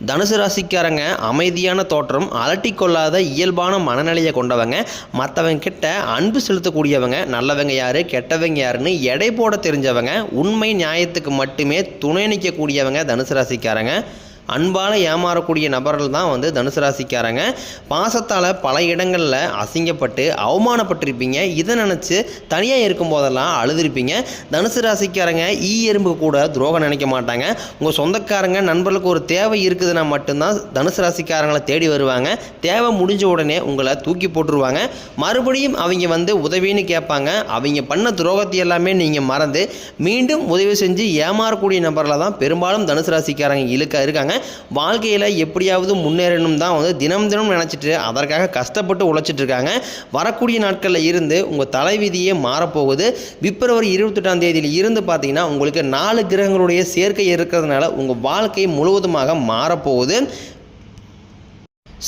தனுசு ராசிக்காரங்க அமைதியான தோற்றம் அலட்டிக்கொள்ளாத இயல்பான மனநிலையை கொண்டவங்க. மற்றவங்க கிட்ட அன்பு செலுத்தக்கூடியவங்க. நல்லவங்க யாரு கெட்டவங்க யாருன்னு எடை போட தெரிஞ்சவங்க. உண்மை நியாயத்துக்கு மட்டுமே துணை நிற்கக்கூடியவங்க தனுசு ராசிக்காரங்க. அன்பால் ஏமாறக்கூடிய நபர்கள் தான் வந்து தனுசு ராசிக்காரங்க. பாசத்தால் பல இடங்களில் அசிங்கப்பட்டு அவமானப்பட்டிருப்பீங்க. இதை நினச்சி தனியாக இருக்கும் போதெல்லாம் அழுதுருப்பீங்க. தனுசு ராசிக்காரங்க ஈ எறும்பு கூட துரோகம் நினைக்க மாட்டாங்க. உங்கள் சொந்தக்காரங்க நண்பர்களுக்கு ஒரு தேவை இருக்குதுன்னா மட்டும்தான் தனுசு ராசிக்காரங்களை தேடி வருவாங்க. தேவை முடிஞ்ச உடனே உங்களை தூக்கி போட்டுருவாங்க. மறுபடியும் அவங்க வந்து உதவின்னு கேட்பாங்க. அவங்க பண்ண துரோகத்தை எல்லாமே நீங்கள் மறந்து மீண்டும் உதவி செஞ்சு ஏமாறக்கூடிய நபரில் தான் பெரும்பாலும் தனுசு ராசிக்காரங்க இழுக்க இருக்காங்க. வாழ்க்கையில் எப்படியாவது முன்னேறணும் தான் வந்து தினம் தினம் நினச்சிட்டு அதற்காக கஷ்டப்பட்டு உழைச்சிட்டு இருக்காங்க. வரக்கூடிய நாட்களில் இருந்து உங்கள் தலைவிதியே மாறப்போகுது. பிப்ரவரி இருபத்தெட்டாம் தேதியில் இருந்து பார்த்தீங்கன்னா உங்களுக்கு நாலு கிரகங்களுடைய சேர்க்கை இருக்கிறதுனால உங்கள் வாழ்க்கை முழுவதுமாக மாறப்போகுது.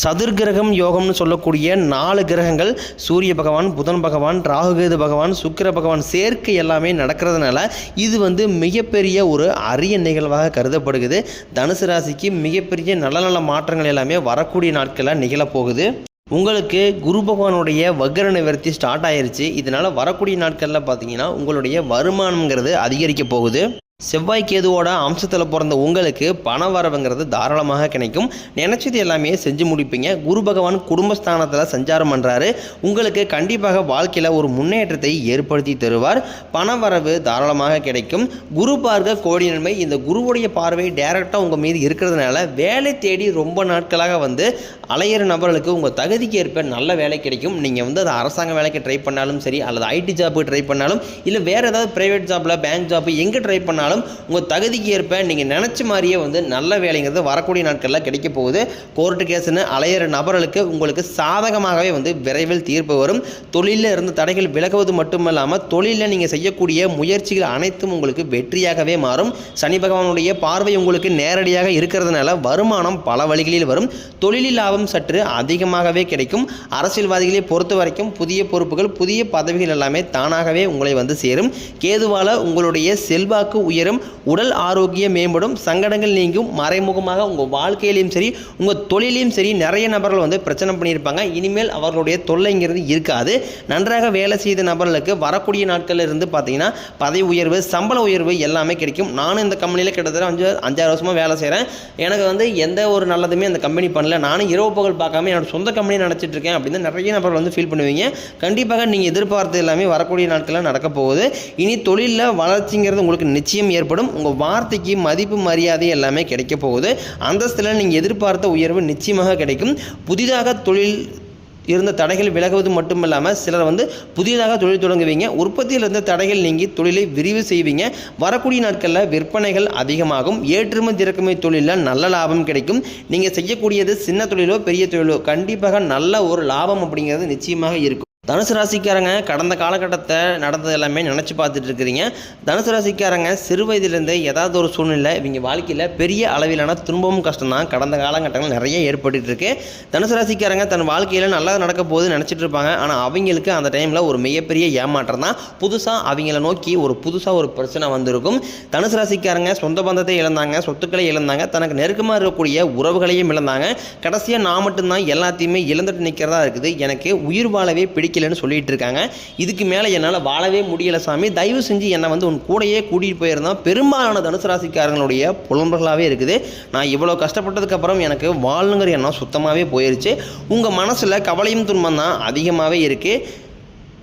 சதுர்கிரகம் யோகம்னு சொல்லக்கூடிய நாலு கிரகங்கள் சூரிய பகவான் புதன் பகவான் ராகுகேது பகவான் சுக்கிர பகவான் சேர்க்கை எல்லாமே நடக்கிறதுனால இது வந்து மிகப்பெரிய ஒரு அரிய நிகழ்வாக கருதப்படுகிறது. தனுசு ராசிக்கு மிகப்பெரிய நல்ல நல்ல மாற்றங்கள் எல்லாமே வரக்கூடிய நாட்களில் நிகழப்போகுது. உங்களுக்கு குரு பகவானுடைய வக்கர நிவர்த்தி ஸ்டார்ட் ஆயிருச்சு. இதனால் வரக்கூடிய நாட்களில் பார்த்தீங்கன்னா உங்களுடைய வருமானம்ங்கிறது அதிகரிக்க போகுது. செவ்வாய் கேதுவோட அம்சத்தில் பிறந்த உங்களுக்கு பண வரவுங்கிறது தாராளமாக கிடைக்கும். நினச்சது எல்லாமே செஞ்சு முடிப்பீங்க. குரு பகவான் குடும்பஸ்தானத்தில் சஞ்சாரம் பண்ணுறாரு உங்களுக்கு கண்டிப்பாக வாழ்க்கையில் ஒரு முன்னேற்றத்தை ஏற்படுத்தி தருவார். பண வரவு தாராளமாக கிடைக்கும். குரு பார்க்க கோடி நன்மை. இந்த குருவுடைய பார்வை டைரெக்டாக உங்கள் மீது இருக்கிறதுனால வேலை தேடி ரொம்ப நாட்களாக வந்து அலையிற நபர்களுக்கு உங்கள் தகுதிக்கு ஏற்ப நல்ல வேலை கிடைக்கும். நீங்கள் வந்து அது அரசாங்க வேலைக்கு ட்ரை பண்ணாலும் சரி அல்லது ஐடி ஜாப்புக்கு ட்ரை பண்ணாலும் இல்லை வேறு ஏதாவது ப்ரைவேட் ஜாப்பில் பேங்க் ஜாப்பு எங்கே ட்ரை பண்ணாலும் உங்கள் தகுதிக்கு ஏற்ப நீங்கள் நினச்ச மாதிரியே வந்து நல்ல வேலைங்கிறது வரக்கூடிய நாட்களில் கிடைக்க போகுது. கோர்ட்டு கேஸ்னு அலையிற நபர்களுக்கு உங்களுக்கு சாதகமாகவே வந்து விரைவில் தீர்ப்பு வரும். தொழிலில் இருந்து தடைகள் விலகுவது மட்டுமல்லாமல் தொழிலில் நீங்கள் செய்யக்கூடிய முயற்சிகள் அனைத்தும் உங்களுக்கு வெற்றியாகவே மாறும். சனி பகவானுடைய பார்வை உங்களுக்கு நேரடியாக இருக்கிறதுனால வருமானம் பல வழிகளில் வரும். தொழிலில் லாபம் சற்று அதிகமாகவே கிடைக்கும். அரசியல்வாதிகளை பொறுத்த வரைக்கும் புதிய பொறுப்புகள் புதிய பதவிகள் எல்லாமே தானாகவே உங்களை வந்து சேரும். கேதுவால உங்களுடைய செல்வாக்கு உயரும் உடல் ஆரோக்கியம் மேம்படும் சங்கடங்கள் நீங்கும் மறைமுகமாக உங்கள் வாழ்க்கையிலையும் சரி உங்கள் தொழிலையும் சரி நிறைய நபர்கள் வந்து பிரச்சனை பண்ணியிருப்பாங்க. இனிமேல் அவர்களுடைய தொல்லைங்கிறது இருக்காது. நன்றாக வேலை செய்த நபர்களுக்கு வரக்கூடிய நாட்களில் இருந்து பார்த்தீங்கன்னா பதவி உயர்வு சம்பள உயர்வு எல்லாமே கிடைக்கும். நானும் இந்த கம்பெனியில் கிட்டத்தட்ட அஞ்சு அஞ்சாறு வருஷமாக வேலை செய்கிறேன் எனக்கு வந்து எந்த ஒரு நல்லதுமே அந்த கம்பெனி பண்ணல. நானும் இரவு பகல் பார்க்காம என்னோட சொந்த கம்பெனி நினச்சிட்டு இருக்கேன் அப்படின்னு நிறைய நபர்கள் வந்து ஃபீல் பண்ணுவீங்க. கண்டிப்பாக நீங்கள் எதிர்பார்த்தது எல்லாமே வரக்கூடிய நாட்களில் நடக்க போகுது. இனி தொழிலில் வளர்ச்சிங்கிறது உங்களுக்கு நிச்சயம் ஏற்படும். உங்கள் வார்த்தைக்கு மதிப்பு மரியாதை எல்லாமே கிடைக்க போகுது. அந்தஸ்தில் நீங்கள் எதிர்பார்த்த உயர்வு நிச்சயமாக கிடைக்கும். புதிதாக தொழில் இருந்த தடைகள் விலகுவது மட்டுமில்லாமல் சிலர் வந்து புதிதாக தொழில் தொடங்குவீங்க. உற்பத்தியில் இருந்த தடைகள் நீங்கி தொழிலை விரிவு செய்வீங்க. வரக்கூடிய நாட்களில் விற்பனைகள் அதிகமாகும். ஏற்றுமதி இறக்குமதி தொழிலில் நல்ல லாபம் கிடைக்கும். நீங்கள் செய்யக்கூடியது சின்ன தொழிலோ பெரிய தொழிலோ கண்டிப்பாக நல்ல ஒரு லாபம் அப்படிங்கிறது நிச்சயமாக இருக்கும். தனுசு ராசிக்காரங்க கடந்த காலகட்டத்தை நடந்தது எல்லாமே நினச்சி பார்த்துட்டு இருக்கிறீங்க. தனுசு ராசிக்காரங்க சிறு வயதிலிருந்தே ஏதாவது ஒரு சூழ்நிலை இவங்க வாழ்க்கையில் பெரிய அளவிலான துன்பமும் கஷ்டம் தான் கடந்த காலகட்டங்கள் நிறைய ஏற்பட்டுட்டு இருக்கு. தனுசு ராசிக்காரங்க தன் வாழ்க்கையில் நல்லா நடக்க போகுது நினச்சிட்டு இருப்பாங்க. ஆனால் அவங்களுக்கு அந்த டைமில் ஒரு மிகப்பெரிய ஏமாற்றம் தான். புதுசாக அவங்கள நோக்கி ஒரு புதுசாக ஒரு பிரச்சனை வந்திருக்கும். தனுசு ராசிக்காரங்க சொந்த பந்தத்தை இழந்தாங்க சொத்துக்களை இழந்தாங்க தனக்கு நெருக்கமாக இருக்கக்கூடிய உறவுகளையும் இழந்தாங்க. கடைசியாக நான் மட்டும்தான் எல்லாத்தையுமே இழந்துட்டு நிற்கிறதா இருக்குது. எனக்கு உயிர் வாழவே பிடிக்கலன்னு சொல்லிட்டு இருக்காங்க. இதுக்கு மேலே என்னால் வாழவே முடியல சாமி. தயவு செஞ்சு என்னை வந்து உன் கூடையே கூட்டிகிட்டு போயிருந்தான் பெரும்பாலான தனுசு ராசிக்காரங்களுடைய புலம்பர்களாகவே இருக்குது. நான் இவ்வளோ கஷ்டப்பட்டதுக்கப்புறம் எனக்கு வாழணுங்கிற எண்ணம் சுத்தமாகவே போயிருச்சு. உங்கள் மனசில் கவலையும் துன்பம் தான் அதிகமாகவே இருக்குது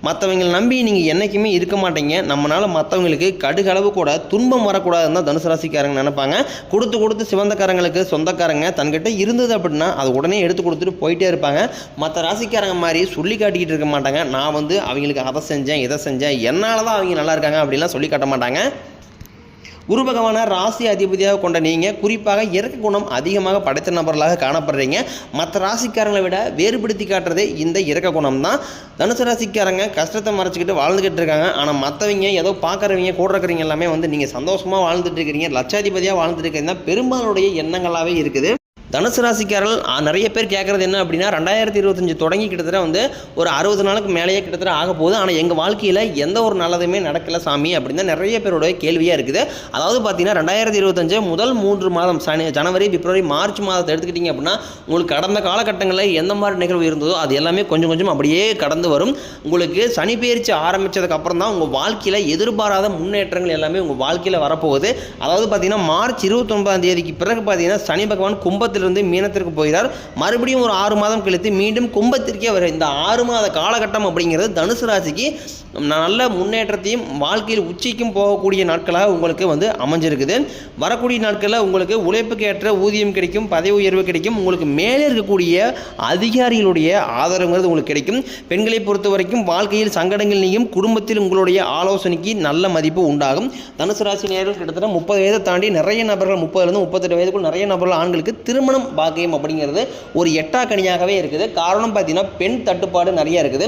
மற்றவங்களை நம்பி நீங்கள் என்றைக்குமே இருக்க மாட்டீங்க. நம்மளால் மற்றவங்களுக்கு கடுகளவு கூட துன்பம் வரக்கூடாதுன்னு தான் தனுசு ராசிக்காரங்க நினைப்பாங்க. கொடுத்து கொடுத்து சிவந்தக்காரங்களுக்கு சொந்தக்காரங்க தன்கிட்ட இருந்தது அப்படின்னா அது உடனே எடுத்து கொடுத்துட்டு போயிட்டே இருப்பாங்க. மற்ற ராசிக்காரங்க மாதிரி சொல்லி காட்டிக்கிட்டு இருக்க மாட்டாங்க. நான் வந்து அவங்களுக்கு அதை செஞ்சேன் இதை செஞ்சேன் என்னால் தான் அவங்க நல்லா இருக்காங்க அப்படிலாம் சொல்லி காட்ட மாட்டாங்க. குரு பகவானை ராசி அதிபதியாக கொண்ட நீங்கள் குறிப்பாக இறக்க குணம் அதிகமாக படைத்த நபர்களாக காணப்படுறீங்க. மற்ற ராசிக்காரங்களை விட வேறுபடுத்தி காட்டுறதே இந்த இறக்க குணம் தான். தனுசு ராசிக்காரங்க கஷ்டத்தை மறைச்சிக்கிட்டு வாழ்ந்துக்கிட்டு இருக்காங்க. ஆனால் மற்றவங்க ஏதோ பார்க்குறவங்க கூட இருக்கிறவங்க எல்லாமே வந்து நீங்கள் சந்தோஷமாக வாழ்ந்துட்டு இருக்கிறீங்க லட்சாதிபதியாக வாழ்ந்துட்டு இருக்கிறீங்க. பெரும்பாலுடைய எண்ணங்களாகவே இருக்குது. தனுசு ராசிக்காரர்கள் நிறைய பேர் கேட்குறது என்ன அப்படின்னா ரெண்டாயிரத்தி இருபத்தஞ்சு தொடங்கி கிட்டத்தட்ட வந்து ஒரு அறுபது நாளுக்கு மேலேயே கிட்டத்தட்ட ஆக போகுது. ஆனால் எங்கள் வாழ்க்கையில் எந்த ஒரு நல்லதுமே நடக்கல சாமி அப்படின்னு தான் நிறைய பேரோட கேள்வியாக இருக்குது. அதாவது பார்த்தீங்கன்னா ரெண்டாயிரத்தி இருபத்தஞ்சு முதல் மூன்று மாதம் சனி ஜனவரி பிப்ரவரி மார்ச் மாதத்தை எடுத்துக்கிட்டிங்க அப்படின்னா உங்களுக்கு கடந்த காலகட்டங்களில் எந்த மாதிரி நிகழ்வு இருந்ததோ அது எல்லாமே கொஞ்சம் கொஞ்சம் அப்படியே கடந்து வரும். உங்களுக்கு சனி பயிற்சி ஆரம்பித்ததுக்கப்புறம் தான் உங்கள் வாழ்க்கையில் எதிர்பாராத முன்னேற்றங்கள் எல்லாமே உங்கள் வாழ்க்கையில் வரப்போகுது. அதாவது பார்த்தீங்கன்னா மார்ச் இருபத்தொன்பதாம் தேதிக்கு பிறகு பார்த்தீங்கன்னா சனி பகவான் கும்பத்தில் கும்பத்திலிருந்து மீனத்திற்கு போகிறார். மறுபடியும் ஒரு ஆறு மாதம் கழித்து மீண்டும் கும்பத்திற்கே வருகிறார். இந்த ஆறு மாத காலகட்டம் அப்படிங்கிறது தனுசு ராசிக்கு நல்ல முன்னேற்றத்தையும் வாழ்க்கையில் உச்சிக்கும் போகக்கூடிய நாட்களாக உங்களுக்கு வந்து அமைஞ்சிருக்குது. வரக்கூடிய நாட்களில் உங்களுக்கு உழைப்புக்கு ஏற்ற ஊதியம் கிடைக்கும் பதவி உயர்வு கிடைக்கும். உங்களுக்கு மேலே இருக்கக்கூடிய அதிகாரிகளுடைய ஆதரவுங்கிறது உங்களுக்கு கிடைக்கும். பெண்களை பொறுத்த வரைக்கும் வாழ்க்கையில் சங்கடங்கள் நீயும் குடும்பத்தில் உங்களுடைய ஆலோசனைக்கு நல்ல மதிப்பு உண்டாகும். தனுசு ராசி நேர்கள் கிட்டத்தட்ட முப்பது வயதை தாண்டி நிறைய நபர்கள் முப்பதுலேருந்து முப்பத்தெட்டு வயதுக்குள் நிறைய நபர்கள் ஆண்களுக்கு திருமண திருமணம் பாக்கியம் அப்படிங்கிறது ஒரு எட்டா கனியாகவே இருக்குது. காரணம் பார்த்தீங்கன்னா பெண் தட்டுப்பாடு நிறைய இருக்குது.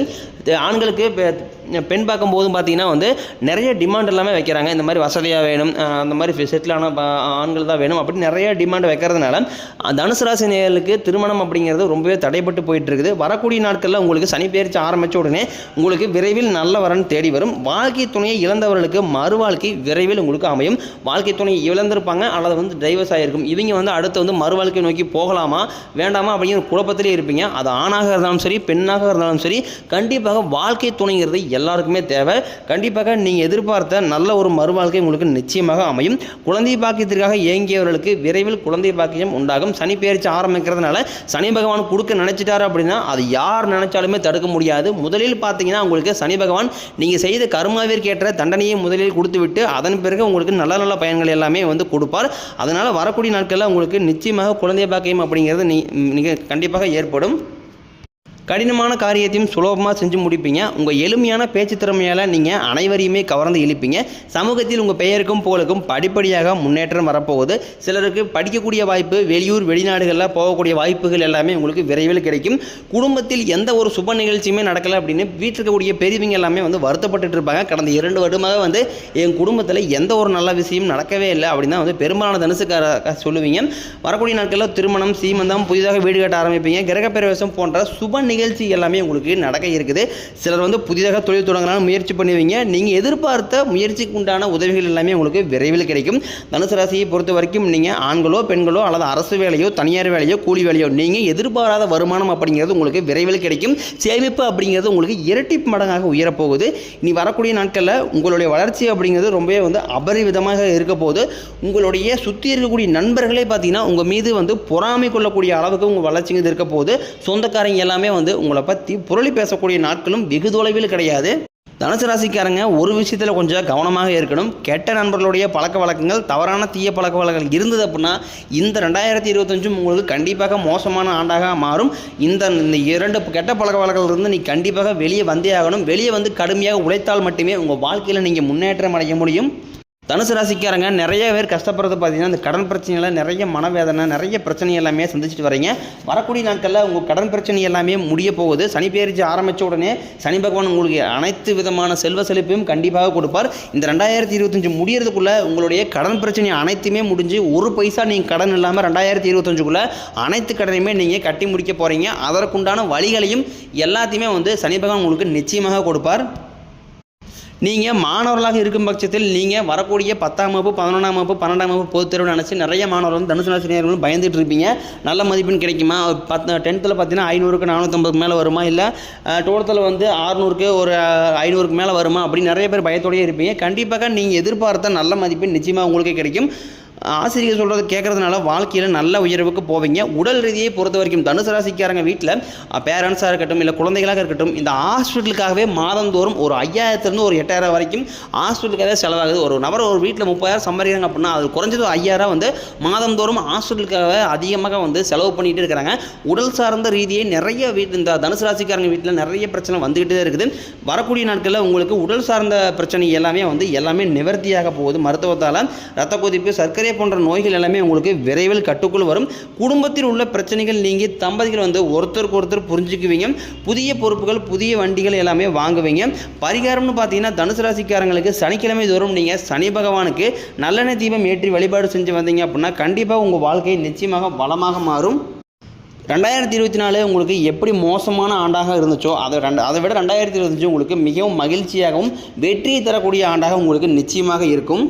ஆண்களுக்கு பெ- பெண் பார்க்கும்போதும் பார்த்தீங்கன்னா வந்து நிறைய டிமாண்ட் எல்லாமே வைக்கிறாங்க. இந்த மாதிரி வசதியாக வேணும் அந்த மாதிரி செட்டிலான ஆண்கள் தான் வேணும் அப்படின்னு நிறைய டிமாண்ட் வைக்கிறதுனால தனுசு ராசி நேர்களுக்கு திருமணம் அப்படிங்கிறது ரொம்பவே தடைப்பட்டு போயிட்டு இருக்குது வரக்கூடிய நாட்களில் உங்களுக்கு சனி பயிற்சி ஆரம்பித்த உடனே உங்களுக்கு விரைவில் நல்ல வரன் தேடி வரும். வாழ்க்கை துணையை இழந்தவர்களுக்கு மறு வாழ்க்கை விரைவில் உங்களுக்கு அமையும். வாழ்க்கை துணையை இழந்திருப்பாங்க அல்லது வந்து டைவர்ஸ் ஆகிருக்கும் இவங்க வந்து அடுத்து வந்து மறு வாழ்க்கை நோக்கி போகலாமா வேண்டாமா அப்படிங்கிற குழப்பத்திலே இருப்பீங்க. அது ஆணாக இருந்தாலும் சரி பெண்ணாக இருந்தாலும் சரி கண்டிப்பாக வாழ்க்கை துணைங்கிறது எல்லாருக்குமே தேவை. கண்டிப்பாக நீங்கள் எதிர்பார்த்த நல்ல ஒரு மறு வாழ்க்கை உங்களுக்கு நிச்சயமாக அமையும். குழந்தை பாக்கியத்திற்காக ஏங்கியவர்களுக்கு விரைவில் குழந்தை பாக்கியம் உண்டாகும். சனி பெயர்ச்சி ஆரம்பிக்கிறதுனால சனி பகவான் கொடுக்க நினைச்சிட்டாரு அப்படின்னா அது யார் நினைச்சாலுமே தடுக்க முடியாது. முதலில் பார்த்தீங்கன்னா உங்களுக்கு சனி பகவான் நீங்கள் செய்த கருமாவிற்கேற்ற தண்டனையை முதலில் கொடுத்துவிட்டு அதன் பிறகு உங்களுக்கு நல்ல நல்ல பயன்கள் எல்லாமே வந்து கொடுப்பார். அதனால் வரக்கூடிய நாட்களில் உங்களுக்கு நிச்சயமாக குழந்தை பாக்கியம் அப்படிங்கிறது நீ கண்டிப்பாக ஏற்படும். கடினமான காரியத்தையும் சுலபமாக செஞ்சு முடிப்பீங்க. உங்கள் எளிமையான பேச்சு திறமையால் நீங்கள் அனைவரையுமே கவர்ந்து இழுப்பீங்க. சமூகத்தில் உங்கள் பெயருக்கும் புகழுக்கும் படிப்படியாக முன்னேற்றம் வரப்போகுது. சிலருக்கு படிக்கக்கூடிய வாய்ப்பு வெளியூர் வெளிநாடுகளில் போகக்கூடிய வாய்ப்புகள் எல்லாமே உங்களுக்கு விரைவில் கிடைக்கும். குடும்பத்தில் எந்த ஒரு சுப நிகழ்ச்சியுமே நடக்கலை அப்படின்னு வீட்டில் இருக்கக்கூடிய பெரியவங்க எல்லாமே வந்து வருத்தப்பட்டுட்டு இருப்பாங்க. கடந்த இரண்டு வருடமாக வந்து என் குடும்பத்தில் எந்த ஒரு நல்ல விஷயம் நடக்கவே இல்லை அப்படின்னு தான் வந்து பெரும்பாலான தனுசுக்கார சொல்லுவீங்க. வரக்கூடிய நாட்களில் திருமணம் சீமந்தம் புதிதாக வீடு கட்ட ஆரம்பிப்பீங்க. கிரகப்பிரவேசம் போன்ற சுப நிகழ்ச்சி எல்லாமே உங்களுக்கு நடக்க இருக்குது. சிலர் வந்து புதிதாக தொழில் தொடங்கலாம்னு முயற்சி பண்ணுவீங்க. நீங்கள் எதிர்பார்த்த முயற்சிக்கு உண்டான உதவிகள் எல்லாமே உங்களுக்கு விரைவில் கிடைக்கும். தனுசு ராசியை பொறுத்த வரைக்கும் நீங்கள் ஆண்களோ பெண்களோ அல்லது அரசு வேலையோ தனியார் வேலையோ கூலி வேலையோ நீங்கள் எதிர்பாராத வருமானம் அப்படிங்கிறது உங்களுக்கு விரைவில் கிடைக்கும். சேமிப்பு அப்படிங்கிறது உங்களுக்கு இரட்டி மடங்காக உயரப்போகுது. இனி வரக்கூடிய நாட்களில் உங்களுடைய வளர்ச்சி அப்படிங்கிறது ரொம்பவே வந்து அபரிவிதமாக இருக்க போகுது. உங்களுடைய சுற்றி இருக்கக்கூடிய நண்பர்களே பார்த்தீங்கன்னா உங்கள் மீது வந்து பொறாமை கொள்ளக்கூடிய அளவுக்கு உங்கள் வளர்ச்சிங்கிறது இருக்க போது சொந்தக்காரங்க எல்லாமே வந்து உங்களை பற்றி புரளி பேசக்கூடிய நாட்களும் வெகு தொலைவில் கிடையாது. தனுசு ராசிக்காரங்க ஒரு விஷயத்தில் கொஞ்சம் கவனமாக இருக்கணும். கெட்ட நண்பர்களுடைய பழக்க வழக்கங்கள் தவறான தீய பழக்க வழக்கங்கள் இருந்தது அப்படின்னா இந்த ரெண்டாயிரத்தி இருபத்தஞ்சும் உங்களுக்கு கண்டிப்பாக மோசமான ஆண்டாக மாறும். இந்த இந்த இரண்டு கெட்ட பழக்க வழக்கங்களிலிருந்து நீ கண்டிப்பாக வெளியே வந்தே ஆகணும். வெளியே வந்து கடுமையாக உழைத்தால் மட்டுமே உங்கள் வாழ்க்கையில் நீங்கள் முன்னேற்றம் அடைய முடியும். தனுசு ராசிக்காரங்க நிறைய பேர் கஷ்டப்படுறது பார்த்தீங்கன்னா இந்த கடன் பிரச்சனையில் நிறைய மனவேதனை நிறைய பிரச்சனை எல்லாமே சந்திச்சுட்டு வரீங்க வரக்கூடிய நாட்களில் உங்கள் கடன் பிரச்சனை எல்லாமே முடிய போகுது. சனி பேரிச்சு ஆரம்பித்த உடனே சனி பகவான் உங்களுக்கு அனைத்து விதமான செல்வ செழிப்பையும் கண்டிப்பாக கொடுப்பார். இந்த ரெண்டாயிரத்தி இருபத்தஞ்சு முடியறதுக்குள்ளே உங்களுடைய கடன் பிரச்சனை அனைத்துமே முடிஞ்சு ஒரு பைசா நீங்கள் கடன் இல்லாமல் ரெண்டாயிரத்தி இருபத்தஞ்சுக்குள்ளே அனைத்து கடனையுமே நீங்கள் கட்டி முடிக்க போகிறீங்க அதற்குண்டான வழிகளையும் எல்லாத்தையுமே வந்து சனி பகவான் உங்களுக்கு நிச்சயமாக கொடுப்பார். நீங்கள் மாணவர்களாக இருக்கும் பட்சத்தில் நீங்கள் வரக்கூடிய பத்தாம் வகுப்பு பதினொன்றாம் வகுப்பு பன்னெண்டாம் வகுப்பு பொதுத் தேர்வு நினச்சி நிறைய மாணவர்கள் வந்து தனுசு நாசினியர்களும் பயந்துட்டு இருப்பீங்க. நல்ல மதிப்பெண் கிடைக்குமா? பத் பத்து டென்த்தில் பார்த்தீங்கன்னா ஐநூறுக்கு நானூற்றம்பதுக்கு மேலே வருமா? இல்லை டுவெல்த்தில் வந்து ஆறுநூறுக்கு ஒரு ஐநூறுக்கு மேலே வருமா? அப்படின்னு நிறைய பேர் பயத்தோடயே இருப்பீங்க. கண்டிப்பாக நீங்கள் எதிர்பார்த்த நல்ல மதிப்பெண் நிச்சயமாக உங்களுக்கே கிடைக்கும். ஆசிரியர் சொல்கிறது கேட்குறதுனால வாழ்க்கையில் நல்ல உயர்வுக்கு போவீங்க. உடல் ரீதியை பொறுத்த வரைக்கும் தனுசு ராசிக்காரங்க வீட்டில் பேரண்ட்ஸாக இருக்கட்டும் இல்லை குழந்தைகளாக இருக்கட்டும் இந்த ஹாஸ்பிட்டலுக்காகவே மாதந்தோறும் ஒரு ஐயாயிரத்துலேருந்து ஒரு எட்டாயிரம் வரைக்கும் ஹாஸ்பிட்டலுக்காகவே செலவாகுது. ஒரு நபர் ஒரு வீட்டில் முப்பதாயிரம் சம்பாதிக்கிறாங்க அப்படின்னா அது குறைஞ்சது ஒரு ஐயாயிரம் வந்து மாதந்தோறும் ஹாஸ்பிட்டலுக்காக அதிகமாக வந்து செலவு பண்ணிகிட்டு இருக்கிறாங்க. உடல் சார்ந்த ரீதியை நிறைய வீட்டு இந்த தனுசு ராசிக்காரங்க வீட்டில் நிறைய பிரச்சனை வந்துக்கிட்டே இருக்குது. வரக்கூடிய நாட்களில் உங்களுக்கு உடல் சார்ந்த பிரச்சனை எல்லாமே வந்து எல்லாமே நிவர்த்தியாக போகுது. மருத்துவத்தால் ரத்த கொதிப்பு சர்க்கரை சர்க்கரை போன்ற நோய்கள் எல்லாமே உங்களுக்கு விரைவில் கட்டுக்குள் வரும். குடும்பத்தில் உள்ள பிரச்சனைகள் நீங்கி தம்பதிகள் வந்து ஒருத்தருக்கு ஒருத்தர் புரிஞ்சுக்குவீங்க. புதிய பொறுப்புகள் புதிய வண்டிகள் எல்லாமே வாங்குவீங்க. பரிகாரம்னு பார்த்தீங்கன்னா தனுசு ராசிக்காரங்களுக்கு சனிக்கிழமை தோறும் நீங்கள் சனி பகவானுக்கு நல்லெண்ணெய் தீபம் ஏற்றி வழிபாடு செஞ்சு வந்தீங்க அப்படின்னா கண்டிப்பாக உங்கள் வாழ்க்கை நிச்சயமாக வளமாக மாறும். ரெண்டாயிரத்தி இருபத்தி நாலு உங்களுக்கு எப்படி மோசமான ஆண்டாக இருந்துச்சோ அதை ரெண்டு அதை விட ரெண்டாயிரத்தி இருபத்தஞ்சு உங்களுக்கு மிகவும் மகிழ்ச்சியாகவும் வெற்றியை தரக்கூடிய ஆண்டாக உங்களுக்கு நிச்சயமாக இருக்கும்.